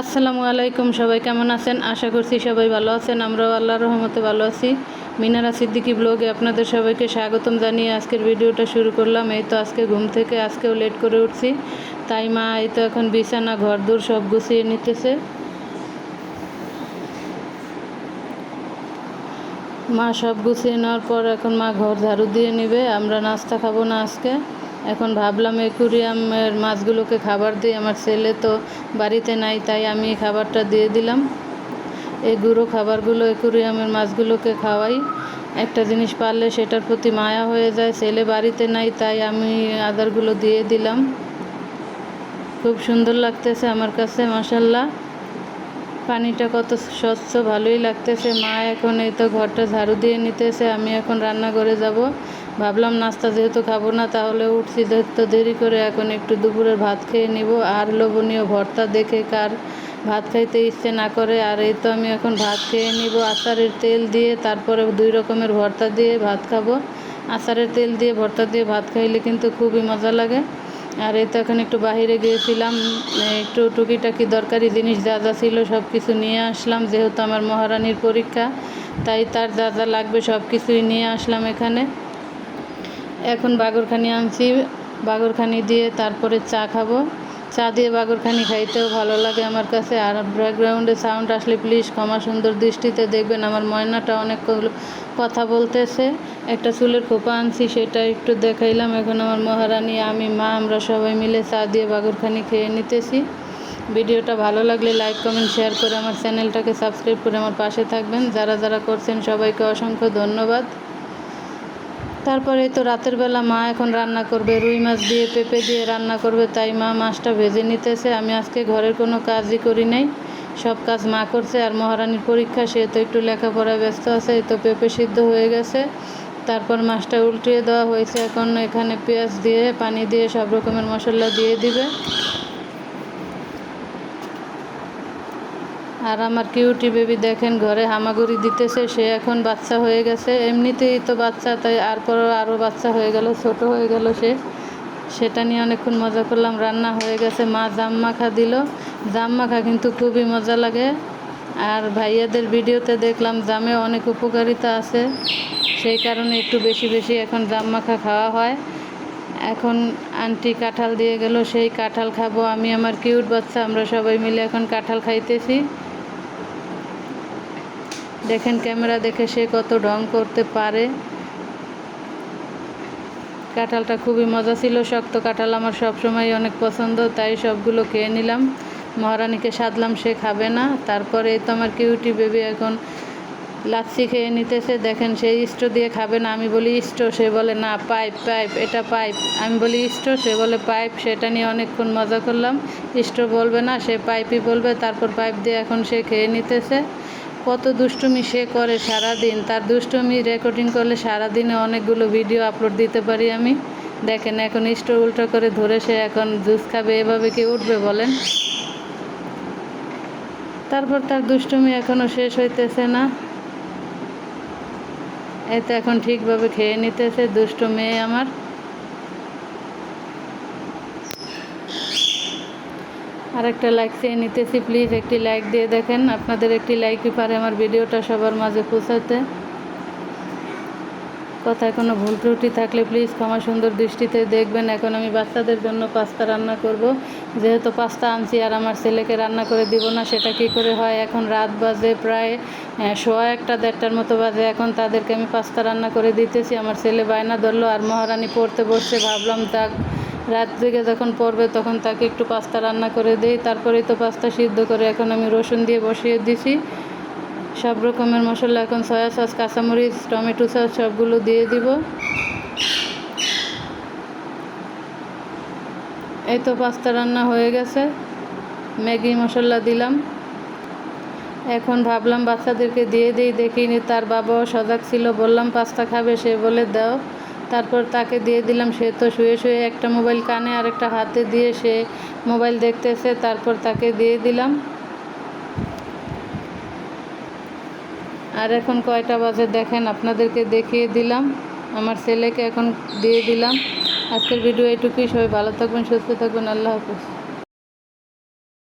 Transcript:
আসসালামু আলাইকুম, সবাই কেমন আছেন? আশা করছি সবাই ভালো আছেন। আমরাও আল্লাহ রহমতে ভালো আছি। মিনারা সিদ্দিকি ব্লগে আপনাদের সবাইকে স্বাগতম জানিয়ে আজকের ভিডিওটা শুরু করলাম। এই তো আজকে ঘুম থেকে, আজকেও লেট করে উঠছি। তাই মা, এই তো এখন বিছানা ঘর দূর সব গুছিয়ে নিতেছে। মা সব গুছিয়ে নেওয়ার পর এখন মা ঘর ঝাড়ু দিয়ে নেবে। আমরা নাস্তা খাব না আজকে। এখন ভাবলাম একুরিয়ামের মাছগুলোকে খাবার দিই, আমার ছেলে তো বাড়িতে নাই, তাই আমি খাবারটা দিয়ে দিলাম। এই গুঁড়ো খাবারগুলো একুরিয়ামের মাছগুলোকে খাওয়াই। একটা জিনিস পারলে সেটার প্রতি মায়া হয়ে যায়, ছেলে বাড়িতে নাই, তাই আমি আদারগুলো দিয়ে দিলাম। খুব সুন্দর লাগতেছে আমার কাছে মাসাল্লাহ পানিটা কত স্বচ্ছ, ভালোই লাগতেছে। মা এখন এই তো ঘরটা ঝাড়ু দিয়ে নিতেছে, আমি এখন রান্নাঘরে যাব। ভাবলাম নাস্তা যেহেতু খাব না, তাহলে উঠছি যেহেতু দেরি করে এখন একটু দুপুরের ভাত খেয়ে নিব। আর লোভনীয় ভর্তা দেখে কার ভাত খাইতে ইচ্ছে না করে। আর এই তো আমি এখন ভাত খেয়ে নিব আচারের তেল দিয়ে। তারপরে দুই রকমের ভর্তা দিয়ে ভাত খাব। আচারের তেল দিয়ে, ভর্তা দিয়ে ভাত খাইলে কিন্তু খুবই মজা লাগে। আর এই তো এখন একটু বাহিরে গিয়েছিলাম একটু টুকিটাকি দরকারি জিনিস যা যা ছিল সব কিছু নিয়ে আসলাম। যেহেতু আমার মহারানীর পরীক্ষা, তাই তার যা যা লাগবে সব কিছুই নিয়ে আসলাম এখানে। এখন বাগরখানি আনছি। বাগরখানি দিয়ে তারপরে চা খাব। চা দিয়ে বাগরখানি খাইতেও ভালো লাগে আমার কাছে। আর ব্যাকগ্রাউন্ডে সাউন্ড আসলে প্লিজ ক্ষমা সুন্দর দৃষ্টিতে দেখবেন। আমার ময়নাটা অনেক কথা বলতেছে। একটা চুলের খোপা আনছি, সেটা একটু দেখাইলাম। এখন আমার মহারানী, আমি, মা, আমরা সবাই মিলে চা দিয়ে বাগরখানি খেয়ে নিতেছি। ভিডিওটা ভালো লাগলে লাইক কমেন্ট শেয়ার করে আমার চ্যানেলটাকে সাবস্ক্রাইব করে আমার পাশে থাকবেন। যারা যারা করছেন সবাইকে অসংখ্য ধন্যবাদ। তারপরে তো রাতের বেলা মা এখন রান্না করবে, রুই মাছ দিয়ে, পেঁপে দিয়ে রান্না করবে, তাই মা মাছটা ভেজে নিতেছে। আমি আজকে ঘরের কোনো কাজই করি নাই, সব কাজ মা করছে আর মহারানীর পরীক্ষা, সে তো একটু লেখাপড়ায় ব্যস্ত আছে তো পেঁপে সিদ্ধ হয়ে গেছে। তারপর মাছটা উল্টিয়ে দেওয়া হয়েছে, এখন এখানে পেঁয়াজ দিয়ে, পানি দিয়ে সব রকমের মশলা দিয়ে দিবে। আর আমার কিউটি বেবি দেখেন ঘরে হামাগুড়ি দিতেছে, সে এখন বাচ্চা হয়ে গেছে। এমনিতেই তো বাচ্চা, তাই আর পর আরও বাচ্চা হয়ে গেল, ছোট হয়ে গেল সে। সেটা নিয়ে অনেকক্ষণ মজা করলাম, রান্না হয়ে গেছে, মা জাম মাখা দিল। জাম মাখা কিন্তু খুবই মজা লাগে। আর ভাইয়াদের ভিডিওতে দেখলাম জামে অনেক উপকারিতা আছে। সেই কারণে একটু বেশি বেশি এখন জাম মাখা খাওয়া হয়। এখন আন্টি কাঁঠাল দিয়ে গেল, সেই কাঁঠাল খাব, আমি আমার কিউট বাচ্চা, আমরা সবাই মিলে এখন কাঁঠাল খাইতেছি। দেখেন ক্যামেরা দেখে সে কত ঢং করতে পারে। কাঁঠালটা খুবই মজা ছিল, শক্ত কাঁঠাল আমার সব সময় অনেক পছন্দ, তাই সবগুলো খেয়ে নিলাম। মহারানীকে সাধলাম, সে খাবে না। তারপরে তো আমার কিউটি বেবি এখন লাচ্ছি খেয়ে নিতেছে। দেখেন সে ইস্টো দিয়ে খাবে না, আমি বলি ইস্টো সে বলে, না, পাইপ পাইপ, এটা পাইপ। আমি বলি ইস্টো সে বলে, পাইপ। সেটা নিয়ে অনেকক্ষণ মজা করলাম। ইস্টো বলবে না, সে পাইপই বলবে। তারপর পাইপ দিয়ে এখন সে খেয়ে নিতেছে। কত দুষ্টুমি সে করে সারা দিন তার দুষ্টুমি রেকর্ডিং করলে সারা দিনে অনেকগুলো ভিডিও আপলোড দিতে পারি আমি। দেখেন এখন স্টোর উল্টো করে ধরে সে এখন জুস খাবে। এভাবে কি উঠবে বলেন? তারপর তার দুষ্টুমি এখনও শেষ হইতেছে না। এতে এখন ঠিকভাবে খেয়ে নিতেছে, দুষ্ট মেয়ে আমার। আর একটা লাইক চেয়ে নিতেছি প্লিজ একটি লাইক দিয়ে দেখেন, আপনাদের একটি লাইকই পারে আমার ভিডিওটা সবার মাঝে পৌঁছাতে। কথায় কোনো ভুল ত্রুটি থাকলে প্লিজ ক্ষমা সুন্দর দৃষ্টিতে দেখবেন। এখন আমি বাচ্চাদের জন্য পাস্তা রান্না করব। যেহেতু পাস্তা আনছি আর আমার ছেলেকে রান্না করে দিব না, সেটা কি করে হয়? এখন রাত বাজে প্রায় সোয়া একটা, দেড়টার মতো বাজে। এখন তাদেরকে আমি পাস্তা রান্না করে দিতেছি। আমার ছেলে বায়না ধরলো আর মহারানী পড়তে বসছে। ভাবলাম তা রাত থেকে যখন পড়বে তখন তাকে একটু পাস্তা রান্না করে দিই। তারপরেই তো পাস্তা সিদ্ধ করে এখন আমি রসুন দিয়ে বসিয়ে দিছি। সব রকমের মশলা এখন সয়া সস, কাঁচামরিচ, টমেটো সস সবগুলো দিয়ে দিব। এই তো পাস্তা রান্না হয়ে গেছে। ম্যাগি মশলা দিলাম। এখন ভাবলাম বাচ্চাদেরকে দিয়ে দিই, দেখিনি। তার বাবাও সজাগ ছিল, বললাম, পাস্তা খাবে? সে বলে, দাও। তারপর তাকে দিয়ে দিলাম। সে তো শুয়ে শুয়ে একটা মোবাইল কানে আর একটা হাতে দিয়ে সে মোবাইল দেখতেছে। তারপর তাকে দিয়ে দিলাম। আর এখন কয়টা বাজে দেখেন, আপনাদেরকে দেখিয়ে দিলাম। আমার ছেলেকে এখন দিয়ে দিলাম। আজকের ভিডিও এটুকুই। সবাই ভালো থাকবেন, সুস্থ থাকবেন। আল্লাহ হাফিজ।